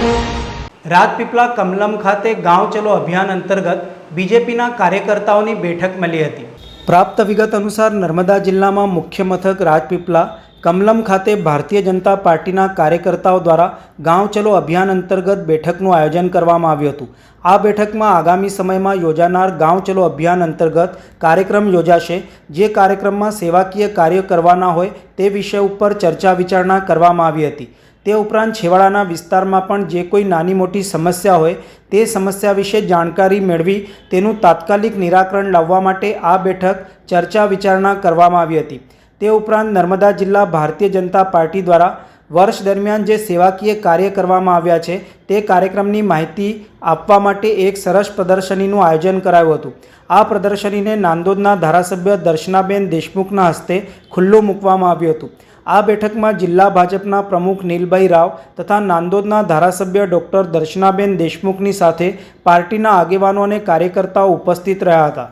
રાજપીપળા કમલમ ખાતે ગાંવ ચલો અભિયાન અંતર્ગત બીજેપીના કાર્યકર્તાઓની બેઠક મળી હતી. પ્રાપ્ત વિગત અનુસાર નર્મદા જિલ્લામાં મુખ્ય મથક રાજપીપળા કમલમ ખાતે ભારતીય જનતા પાર્ટીના કાર્યકર્તાઓ દ્વારા ગાંવ ચલો અભિયાન અંતર્ગત બેઠકનું આયોજન કરવામાં આવ્યું હતું. આ બેઠકમાં આગામી સમયમાં યોજાનાર ગાંવ ચલો અભિયાન અંતર્ગત કાર્યક્રમ યોજાશે. જે કાર્યક્રમમાં સેવાકીય કાર્ય કરવાના હોય તે વિષય ઉપર ચર્ચા વિચારણા કરવામાં આવી હતી. તે ઉપરાંત છેવાડાના વિસ્તારમાં પણ જે કોઈ નાની મોટી સમસ્યા હોય તે સમસ્યા વિશે જાણકારી મેળવી તેનું તાત્કાલિક નિરાકરણ લાવવા માટે આ બેઠક ચર્ચા વિચારણા કરવામાં આવી હતી. તે ઉપરાંત નર્મદા જિલ્લા ભારતીય જનતા પાર્ટી દ્વારા વર્ષ દરમિયાન જે સેવાકીય કાર્ય કરવામાં આવ્યા છે તે કાર્યક્રમની માહિતી આપવા માટે એક સરસ પ્રદર્શનીનું આયોજન કરાયું હતું. આ પ્રદર્શનીને નાંદોદના ધારાસભ્ય દર્શનાબેન દેશમુખના હસ્તે ખુલ્લું મૂકવામાં આવ્યું હતું. આ બેઠકમાં જિલ્લા ભાજપના પ્રમુખ નીલભાઈ રાવ તથા નાંદોદના ધારાસભ્ય ડૉક્ટર દર્શનાબેન દેશમુખની સાથે પાર્ટીના આગેવાનો અને કાર્યકર્તાઓ ઉપસ્થિત રહ્યા હતા.